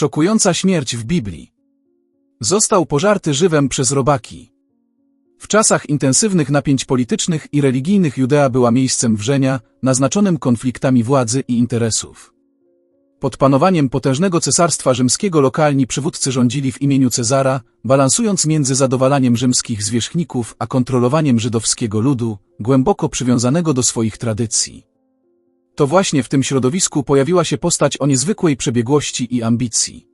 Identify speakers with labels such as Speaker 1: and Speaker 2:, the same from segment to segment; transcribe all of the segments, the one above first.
Speaker 1: Szokująca śmierć w Biblii. Został pożarty żywem przez robaki. W czasach intensywnych napięć politycznych i religijnych Judea była miejscem wrzenia, naznaczonym konfliktami władzy i interesów. Pod panowaniem potężnego cesarstwa rzymskiego lokalni przywódcy rządzili w imieniu Cezara, balansując między zadowalaniem rzymskich zwierzchników a kontrolowaniem żydowskiego ludu, głęboko przywiązanego do swoich tradycji. To właśnie w tym środowisku pojawiła się postać o niezwykłej przebiegłości i ambicji.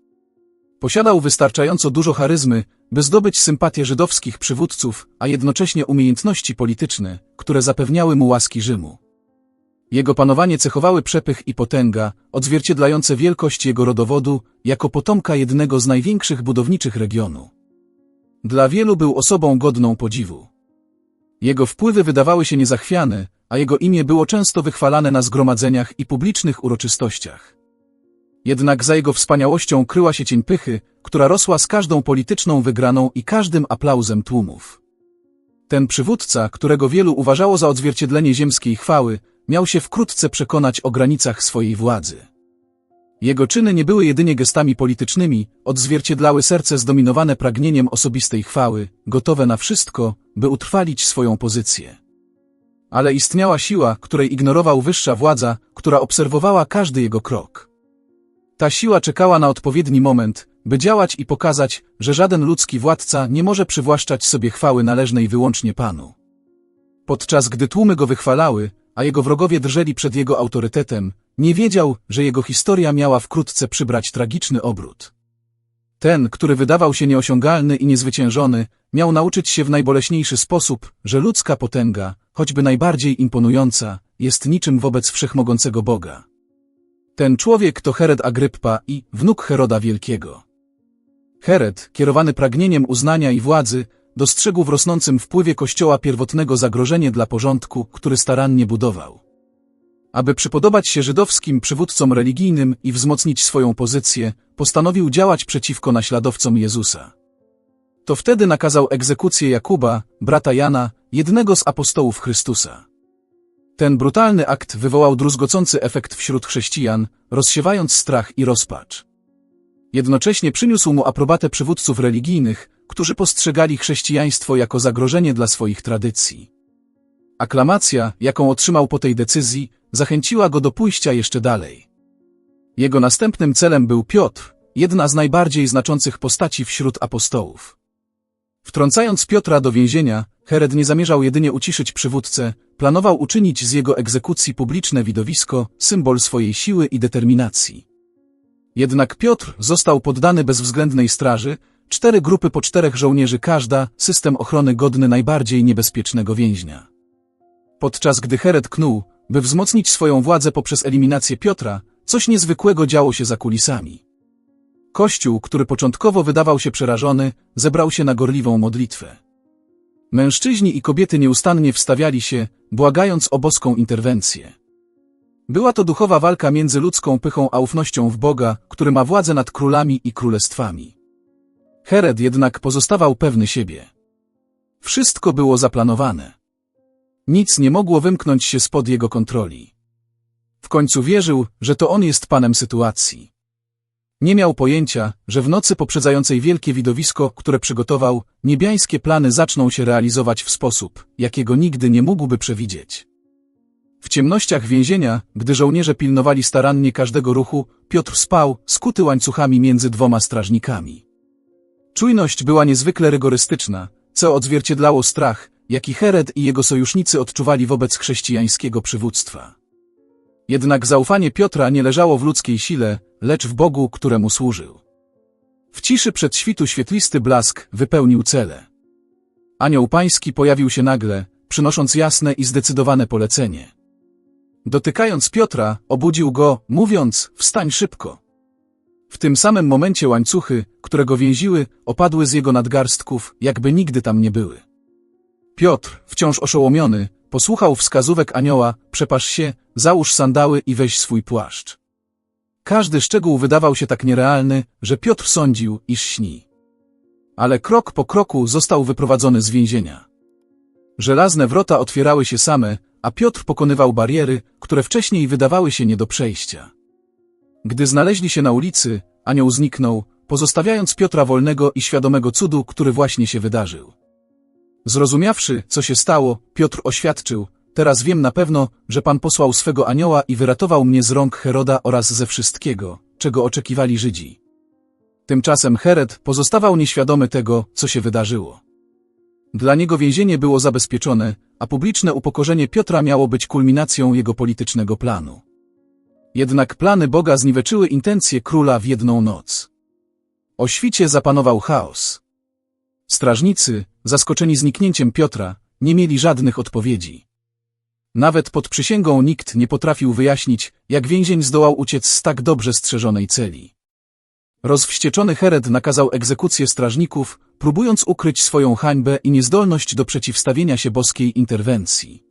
Speaker 1: Posiadał wystarczająco dużo charyzmy, by zdobyć sympatię żydowskich przywódców, a jednocześnie umiejętności polityczne, które zapewniały mu łaski Rzymu. Jego panowanie cechowały przepych i potęga, odzwierciedlające wielkość jego rodowodu, jako potomka jednego z największych budowniczych regionu. Dla wielu był osobą godną podziwu. Jego wpływy wydawały się niezachwiane, a jego imię było często wychwalane na zgromadzeniach i publicznych uroczystościach. Jednak za jego wspaniałością kryła się cień pychy, która rosła z każdą polityczną wygraną i każdym aplauzem tłumów. Ten przywódca, którego wielu uważało za odzwierciedlenie ziemskiej chwały, miał się wkrótce przekonać o granicach swojej władzy. Jego czyny nie były jedynie gestami politycznymi, odzwierciedlały serce zdominowane pragnieniem osobistej chwały, gotowe na wszystko, by utrwalić swoją pozycję. Ale istniała siła, której ignorował wyższa władza, która obserwowała każdy jego krok. Ta siła czekała na odpowiedni moment, by działać i pokazać, że żaden ludzki władca nie może przywłaszczać sobie chwały należnej wyłącznie Panu. Podczas gdy tłumy go wychwalały, a jego wrogowie drżeli przed jego autorytetem, nie wiedział, że jego historia miała wkrótce przybrać tragiczny obrót. Ten, który wydawał się nieosiągalny i niezwyciężony, miał nauczyć się w najboleśniejszy sposób, że ludzka potęga, choćby najbardziej imponująca, jest niczym wobec wszechmogącego Boga. Ten człowiek to Hered Agryppa i wnuk Heroda Wielkiego. Hered, kierowany pragnieniem uznania i władzy, dostrzegł w rosnącym wpływie kościoła pierwotnego zagrożenie dla porządku, który starannie budował. Aby przypodobać się żydowskim przywódcom religijnym i wzmocnić swoją pozycję, postanowił działać przeciwko naśladowcom Jezusa. To wtedy nakazał egzekucję Jakuba, brata Jana, jednego z apostołów Chrystusa. Ten brutalny akt wywołał druzgocący efekt wśród chrześcijan, rozsiewając strach i rozpacz. Jednocześnie przyniósł mu aprobatę przywódców religijnych, którzy postrzegali chrześcijaństwo jako zagrożenie dla swoich tradycji. Aklamacja, jaką otrzymał po tej decyzji, zachęciła go do pójścia jeszcze dalej. Jego następnym celem był Piotr, jedna z najbardziej znaczących postaci wśród apostołów. Wtrącając Piotra do więzienia, Hered nie zamierzał jedynie uciszyć przywódcę, planował uczynić z jego egzekucji publiczne widowisko, symbol swojej siły i determinacji. Jednak Piotr został poddany bezwzględnej straży, cztery grupy po czterech żołnierzy każda, system ochrony godny najbardziej niebezpiecznego więźnia. Podczas gdy Hered knuł, by wzmocnić swoją władzę poprzez eliminację Piotra, coś niezwykłego działo się za kulisami. Kościół, który początkowo wydawał się przerażony, zebrał się na gorliwą modlitwę. Mężczyźni i kobiety nieustannie wstawiali się, błagając o boską interwencję. Była to duchowa walka między ludzką pychą a ufnością w Boga, który ma władzę nad królami i królestwami. Hered jednak pozostawał pewny siebie. Wszystko było zaplanowane. Nic nie mogło wymknąć się spod jego kontroli. W końcu wierzył, że to on jest panem sytuacji. Nie miał pojęcia, że w nocy poprzedzającej wielkie widowisko, które przygotował, niebiańskie plany zaczną się realizować w sposób, jakiego nigdy nie mógłby przewidzieć. W ciemnościach więzienia, gdy żołnierze pilnowali starannie każdego ruchu, Piotr spał, skuty łańcuchami między dwoma strażnikami. Czujność była niezwykle rygorystyczna, co odzwierciedlało strach, jaki Hered i jego sojusznicy odczuwali wobec chrześcijańskiego przywództwa. Jednak zaufanie Piotra nie leżało w ludzkiej sile, lecz w Bogu, któremu służył. W ciszy przed świtu świetlisty blask wypełnił cele. Anioł pański pojawił się nagle, przynosząc jasne i zdecydowane polecenie. Dotykając Piotra, obudził go, mówiąc, wstań szybko. W tym samym momencie łańcuchy, które go więziły, opadły z jego nadgarstków, jakby nigdy tam nie były. Piotr, wciąż oszołomiony, posłuchał wskazówek anioła, przepasz się, załóż sandały i weź swój płaszcz. Każdy szczegół wydawał się tak nierealny, że Piotr sądził, iż śni. Ale krok po kroku został wyprowadzony z więzienia. Żelazne wrota otwierały się same, a Piotr pokonywał bariery, które wcześniej wydawały się nie do przejścia. Gdy znaleźli się na ulicy, anioł zniknął, pozostawiając Piotra wolnego i świadomego cudu, który właśnie się wydarzył. Zrozumiawszy, co się stało, Piotr oświadczył, teraz wiem na pewno, że Pan posłał swego anioła i wyratował mnie z rąk Heroda oraz ze wszystkiego, czego oczekiwali Żydzi. Tymczasem Herod pozostawał nieświadomy tego, co się wydarzyło. Dla niego więzienie było zabezpieczone, a publiczne upokorzenie Piotra miało być kulminacją jego politycznego planu. Jednak plany Boga zniweczyły intencje króla w jedną noc. O świcie zapanował chaos. Strażnicy, zaskoczeni zniknięciem Piotra, nie mieli żadnych odpowiedzi. Nawet pod przysięgą nikt nie potrafił wyjaśnić, jak więzień zdołał uciec z tak dobrze strzeżonej celi. Rozwścieczony Hered nakazał egzekucję strażników, próbując ukryć swoją hańbę i niezdolność do przeciwstawienia się boskiej interwencji.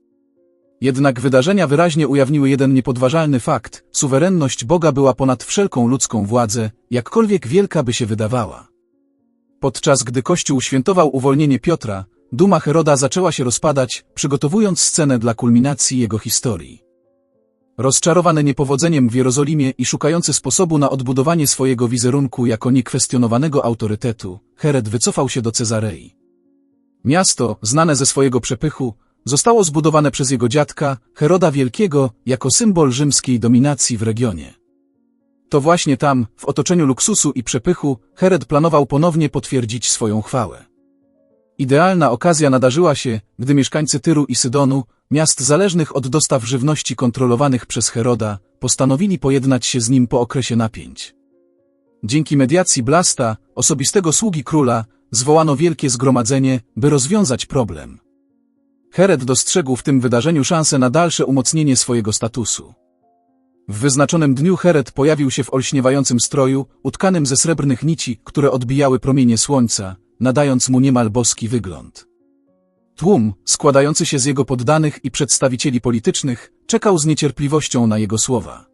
Speaker 1: Jednak wydarzenia wyraźnie ujawniły jeden niepodważalny fakt, suwerenność Boga była ponad wszelką ludzką władzę, jakkolwiek wielka by się wydawała. Podczas gdy Kościół świętował uwolnienie Piotra, duma Heroda zaczęła się rozpadać, przygotowując scenę dla kulminacji jego historii. Rozczarowany niepowodzeniem w Jerozolimie i szukający sposobu na odbudowanie swojego wizerunku jako niekwestionowanego autorytetu, Herod wycofał się do Cezarei. Miasto, znane ze swojego przepychu, zostało zbudowane przez jego dziadka, Heroda Wielkiego, jako symbol rzymskiej dominacji w regionie. To właśnie tam, w otoczeniu luksusu i przepychu, Herod planował ponownie potwierdzić swoją chwałę. Idealna okazja nadarzyła się, gdy mieszkańcy Tyru i Sydonu, miast zależnych od dostaw żywności kontrolowanych przez Heroda, postanowili pojednać się z nim po okresie napięć. Dzięki mediacji Blasta, osobistego sługi króla, zwołano wielkie zgromadzenie, by rozwiązać problem. Herod dostrzegł w tym wydarzeniu szansę na dalsze umocnienie swojego statusu. W wyznaczonym dniu Herod pojawił się w olśniewającym stroju, utkanym ze srebrnych nici, które odbijały promienie słońca, nadając mu niemal boski wygląd. Tłum, składający się z jego poddanych i przedstawicieli politycznych, czekał z niecierpliwością na jego słowa.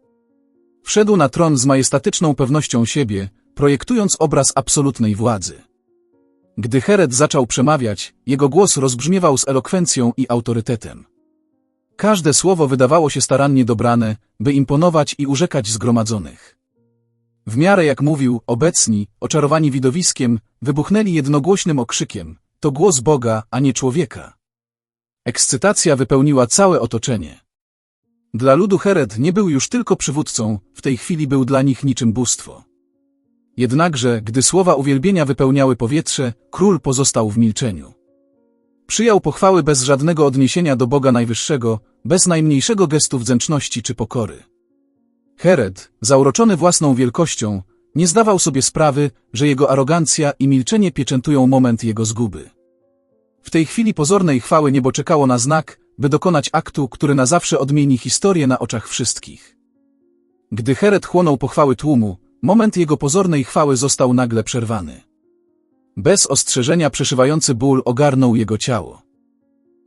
Speaker 1: Wszedł na tron z majestatyczną pewnością siebie, projektując obraz absolutnej władzy. Gdy Herod zaczął przemawiać, jego głos rozbrzmiewał z elokwencją i autorytetem. Każde słowo wydawało się starannie dobrane, by imponować i urzekać zgromadzonych. W miarę jak mówił, obecni, oczarowani widowiskiem, wybuchnęli jednogłośnym okrzykiem. To głos Boga, a nie człowieka. Ekscytacja wypełniła całe otoczenie. Dla ludu Herod nie był już tylko przywódcą, w tej chwili był dla nich niczym bóstwo. Jednakże, gdy słowa uwielbienia wypełniały powietrze, król pozostał w milczeniu. Przyjął pochwały bez żadnego odniesienia do Boga Najwyższego, bez najmniejszego gestu wdzięczności czy pokory. Herod, zauroczony własną wielkością, nie zdawał sobie sprawy, że jego arogancja i milczenie pieczętują moment jego zguby. W tej chwili pozornej chwały niebo czekało na znak, by dokonać aktu, który na zawsze odmieni historię na oczach wszystkich. Gdy Herod chłonął pochwały tłumu, moment jego pozornej chwały został nagle przerwany. Bez ostrzeżenia przeszywający ból ogarnął jego ciało.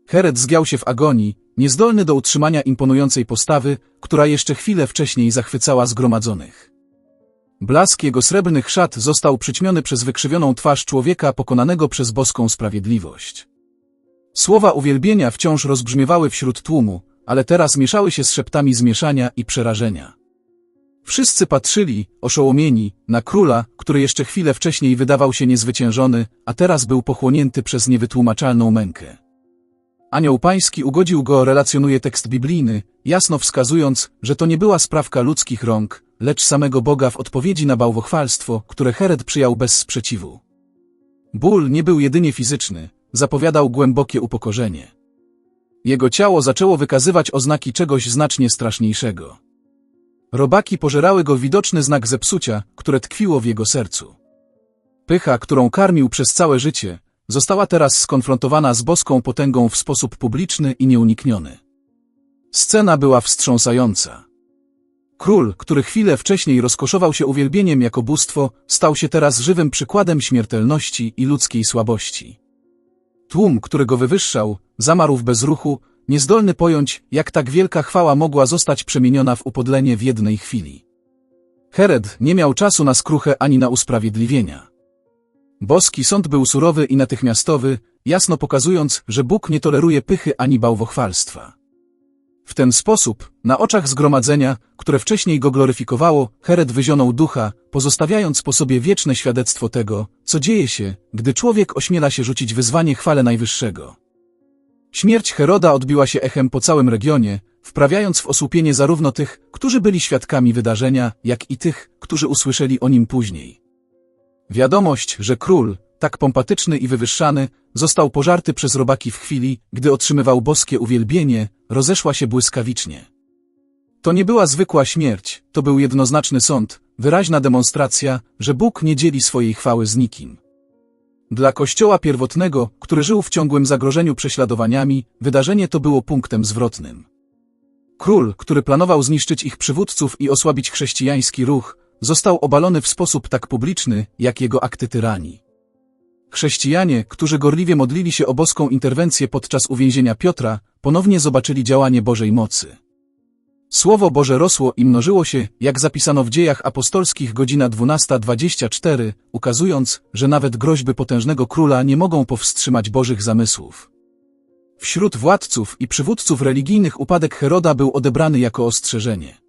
Speaker 1: Herod zgiął się w agonii, niezdolny do utrzymania imponującej postawy, która jeszcze chwilę wcześniej zachwycała zgromadzonych. Blask jego srebrnych szat został przyćmiony przez wykrzywioną twarz człowieka pokonanego przez boską sprawiedliwość. Słowa uwielbienia wciąż rozbrzmiewały wśród tłumu, ale teraz mieszały się z szeptami zmieszania i przerażenia. Wszyscy patrzyli, oszołomieni, na króla, który jeszcze chwilę wcześniej wydawał się niezwyciężony, a teraz był pochłonięty przez niewytłumaczalną mękę. Anioł Pański ugodził go, relacjonuje tekst biblijny, jasno wskazując, że to nie była sprawka ludzkich rąk, lecz samego Boga w odpowiedzi na bałwochwalstwo, które Herod przyjął bez sprzeciwu. Ból nie był jedynie fizyczny, zapowiadał głębokie upokorzenie. Jego ciało zaczęło wykazywać oznaki czegoś znacznie straszniejszego. Robaki pożerały go widoczny znak zepsucia, które tkwiło w jego sercu. Pycha, którą karmił przez całe życie, została teraz skonfrontowana z boską potęgą w sposób publiczny i nieunikniony. Scena była wstrząsająca. Król, który chwilę wcześniej rozkoszował się uwielbieniem jako bóstwo, stał się teraz żywym przykładem śmiertelności i ludzkiej słabości. Tłum, który go wywyższał, zamarł w bezruchu, niezdolny pojąć, jak tak wielka chwała mogła zostać przemieniona w upodlenie w jednej chwili. Herod nie miał czasu na skruchę ani na usprawiedliwienia. Boski sąd był surowy i natychmiastowy, jasno pokazując, że Bóg nie toleruje pychy ani bałwochwalstwa. W ten sposób, na oczach zgromadzenia, które wcześniej go gloryfikowało, Herod wyzionął ducha, pozostawiając po sobie wieczne świadectwo tego, co dzieje się, gdy człowiek ośmiela się rzucić wyzwanie chwale Najwyższego. Śmierć Heroda odbiła się echem po całym regionie, wprawiając w osłupienie zarówno tych, którzy byli świadkami wydarzenia, jak i tych, którzy usłyszeli o nim później. Wiadomość, że król, tak pompatyczny i wywyższany, został pożarty przez robaki w chwili, gdy otrzymywał boskie uwielbienie, rozeszła się błyskawicznie. To nie była zwykła śmierć, to był jednoznaczny sąd, wyraźna demonstracja, że Bóg nie dzieli swojej chwały z nikim. Dla Kościoła pierwotnego, który żył w ciągłym zagrożeniu prześladowaniami, wydarzenie to było punktem zwrotnym. Król, który planował zniszczyć ich przywódców i osłabić chrześcijański ruch, został obalony w sposób tak publiczny, jak jego akty tyranii. Chrześcijanie, którzy gorliwie modlili się o boską interwencję podczas uwięzienia Piotra, ponownie zobaczyli działanie Bożej mocy. Słowo Boże rosło i mnożyło się, jak zapisano w dziejach apostolskich godzina 12.24, ukazując, że nawet groźby potężnego króla nie mogą powstrzymać Bożych zamysłów. Wśród władców i przywódców religijnych upadek Heroda był odebrany jako ostrzeżenie.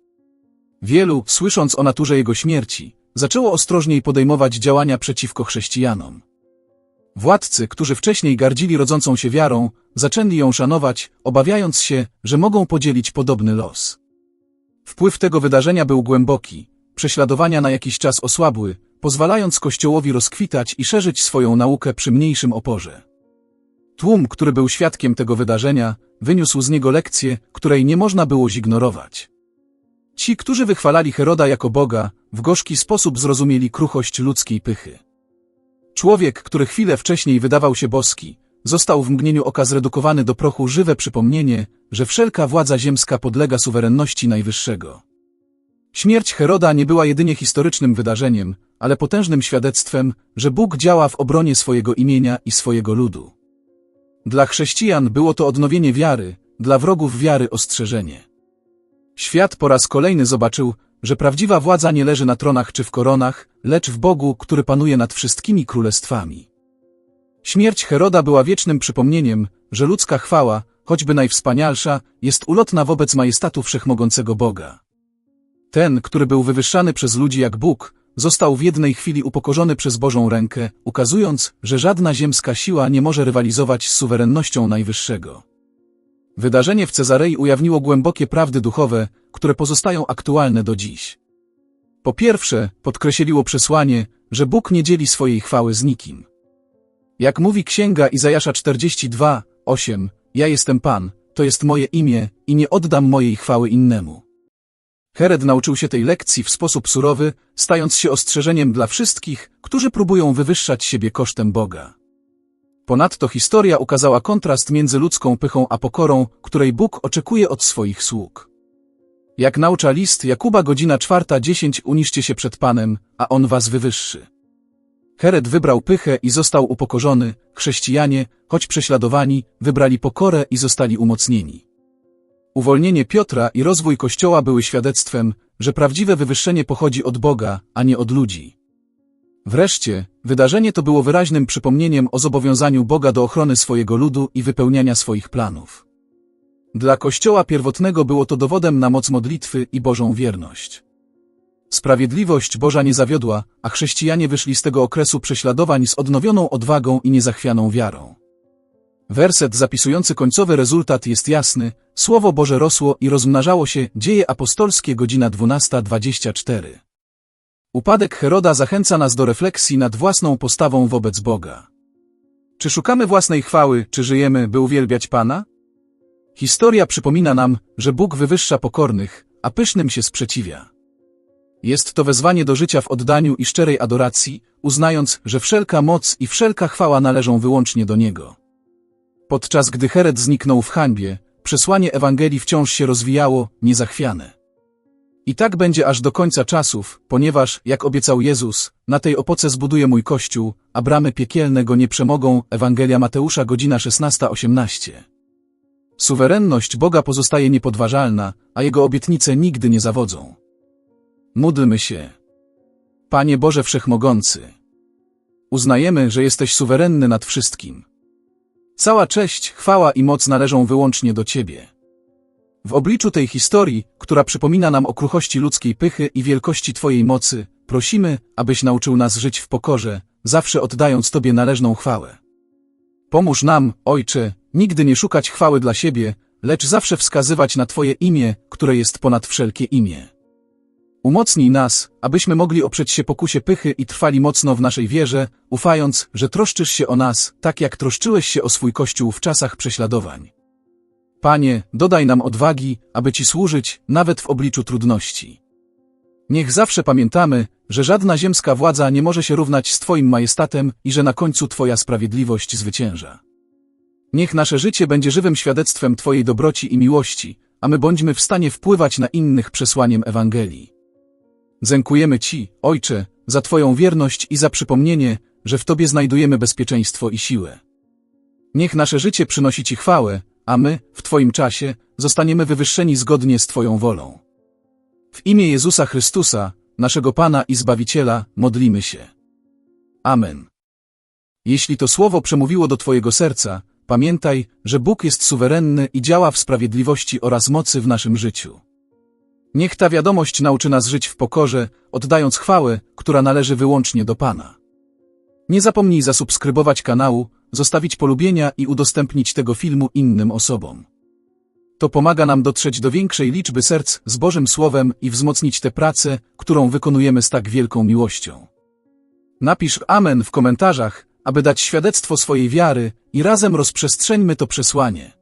Speaker 1: Wielu, słysząc o naturze jego śmierci, zaczęło ostrożniej podejmować działania przeciwko chrześcijanom. Władcy, którzy wcześniej gardzili rodzącą się wiarą, zaczęli ją szanować, obawiając się, że mogą podzielić podobny los. Wpływ tego wydarzenia był głęboki, prześladowania na jakiś czas osłabły, pozwalając Kościołowi rozkwitać i szerzyć swoją naukę przy mniejszym oporze. Tłum, który był świadkiem tego wydarzenia, wyniósł z niego lekcję, której nie można było zignorować. Ci, którzy wychwalali Heroda jako Boga, w gorzki sposób zrozumieli kruchość ludzkiej pychy. Człowiek, który chwilę wcześniej wydawał się boski, został w mgnieniu oka zredukowany do prochu żywe przypomnienie, że wszelka władza ziemska podlega suwerenności Najwyższego. Śmierć Heroda nie była jedynie historycznym wydarzeniem, ale potężnym świadectwem, że Bóg działa w obronie swojego imienia i swojego ludu. Dla chrześcijan było to odnowienie wiary, dla wrogów wiary ostrzeżenie. Świat po raz kolejny zobaczył, że prawdziwa władza nie leży na tronach czy w koronach, lecz w Bogu, który panuje nad wszystkimi królestwami. Śmierć Heroda była wiecznym przypomnieniem, że ludzka chwała, choćby najwspanialsza, jest ulotna wobec majestatu wszechmogącego Boga. Ten, który był wywyższany przez ludzi jak Bóg, został w jednej chwili upokorzony przez Bożą rękę, ukazując, że żadna ziemska siła nie może rywalizować z suwerennością Najwyższego. Wydarzenie w Cezarei ujawniło głębokie prawdy duchowe, które pozostają aktualne do dziś. Po pierwsze, podkreśliło przesłanie, że Bóg nie dzieli swojej chwały z nikim. Jak mówi Księga Izajasza 42, 8, ja jestem Pan, to jest moje imię i nie oddam mojej chwały innemu. Hered nauczył się tej lekcji w sposób surowy, stając się ostrzeżeniem dla wszystkich, którzy próbują wywyższać siebie kosztem Boga. Ponadto historia ukazała kontrast między ludzką pychą a pokorą, której Bóg oczekuje od swoich sług. Jak naucza list Jakuba godzina czwarta dziesięć uniszcie się przed Panem, a On was wywyższy. Hered wybrał pychę i został upokorzony, chrześcijanie, choć prześladowani, wybrali pokorę i zostali umocnieni. Uwolnienie Piotra i rozwój Kościoła były świadectwem, że prawdziwe wywyższenie pochodzi od Boga, a nie od ludzi. Wreszcie, wydarzenie to było wyraźnym przypomnieniem o zobowiązaniu Boga do ochrony swojego ludu i wypełniania swoich planów. Dla Kościoła pierwotnego było to dowodem na moc modlitwy i Bożą wierność. Sprawiedliwość Boża nie zawiodła, a chrześcijanie wyszli z tego okresu prześladowań z odnowioną odwagą i niezachwianą wiarą. Werset zapisujący końcowy rezultat jest jasny, Słowo Boże rosło i rozmnażało się, dzieje apostolskie godzina 12.24. Upadek Heroda zachęca nas do refleksji nad własną postawą wobec Boga. Czy szukamy własnej chwały, czy żyjemy, by uwielbiać Pana? Historia przypomina nam, że Bóg wywyższa pokornych, a pysznym się sprzeciwia. Jest to wezwanie do życia w oddaniu i szczerej adoracji, uznając, że wszelka moc i wszelka chwała należą wyłącznie do Niego. Podczas gdy Hered zniknął w hańbie, przesłanie Ewangelii wciąż się rozwijało, niezachwiane. I tak będzie aż do końca czasów, ponieważ, jak obiecał Jezus, na tej opoce zbuduję mój Kościół, a bramy piekielne go nie przemogą. Ewangelia Mateusza, godzina 16-18. Suwerenność Boga pozostaje niepodważalna, a Jego obietnice nigdy nie zawodzą. Módlmy się. Panie Boże Wszechmogący, uznajemy, że jesteś suwerenny nad wszystkim. Cała cześć, chwała i moc należą wyłącznie do Ciebie. W obliczu tej historii, która przypomina nam o kruchości ludzkiej pychy i wielkości Twojej mocy, prosimy, abyś nauczył nas żyć w pokorze, zawsze oddając Tobie należną chwałę. Pomóż nam, Ojcze, nigdy nie szukać chwały dla siebie, lecz zawsze wskazywać na Twoje imię, które jest ponad wszelkie imię. Umocnij nas, abyśmy mogli oprzeć się pokusie pychy i trwali mocno w naszej wierze, ufając, że troszczysz się o nas, tak jak troszczyłeś się o swój Kościół w czasach prześladowań. Panie, dodaj nam odwagi, aby Ci służyć, nawet w obliczu trudności. Niech zawsze pamiętamy, że żadna ziemska władza nie może się równać z Twoim majestatem i że na końcu Twoja sprawiedliwość zwycięża. Niech nasze życie będzie żywym świadectwem Twojej dobroci i miłości, a my bądźmy w stanie wpływać na innych przesłaniem Ewangelii. Dziękujemy Ci, Ojcze, za Twoją wierność i za przypomnienie, że w Tobie znajdujemy bezpieczeństwo i siłę. Niech nasze życie przynosi Ci chwałę, a my, w Twoim czasie, zostaniemy wywyższeni zgodnie z Twoją wolą. W imię Jezusa Chrystusa, naszego Pana i Zbawiciela, modlimy się. Amen. Jeśli to słowo przemówiło do Twojego serca, pamiętaj, że Bóg jest suwerenny i działa w sprawiedliwości oraz mocy w naszym życiu. Niech ta wiadomość nauczy nas żyć w pokorze, oddając chwałę, która należy wyłącznie do Pana. Nie zapomnij zasubskrybować kanału, zostawić polubienia i udostępnić tego filmu innym osobom. To pomaga nam dotrzeć do większej liczby serc z Bożym Słowem i wzmocnić tę pracę, którą wykonujemy z tak wielką miłością. Napisz Amen w komentarzach, aby dać świadectwo swojej wiary i razem rozprzestrzeńmy to przesłanie.